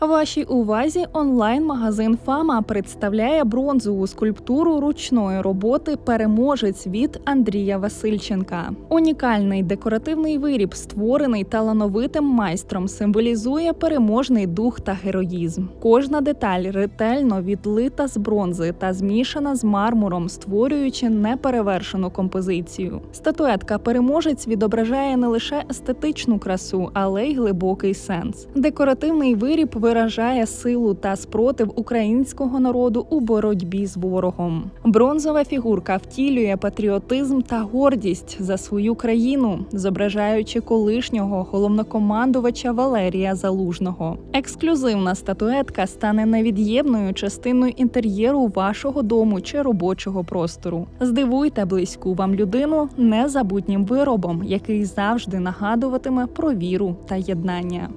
Вашій увазі онлайн-магазин Фама представляє бронзову скульптуру ручної роботи Переможець від Андрія Васильченка. Унікальний декоративний виріб, створений талановитим майстром, символізує переможний дух та героїзм. Кожна деталь ретельно відлита з бронзи та змішана з мармуром, створюючи неперевершену композицію. Статуетка переможець відображає не лише естетичну красу, але й глибокий сенс. Декоративний виріб виражає силу та спротив українського народу у боротьбі з ворогом. Бронзова фігурка втілює патріотизм та гордість за свою країну, зображаючи колишнього головнокомандувача Валерія Залужного. Ексклюзивна статуетка стане невід'ємною частиною інтер'єру вашого дому чи робочого простору. Здивуйте близьку вам людину незабутнім виробом, який завжди нагадуватиме про віру та єднання.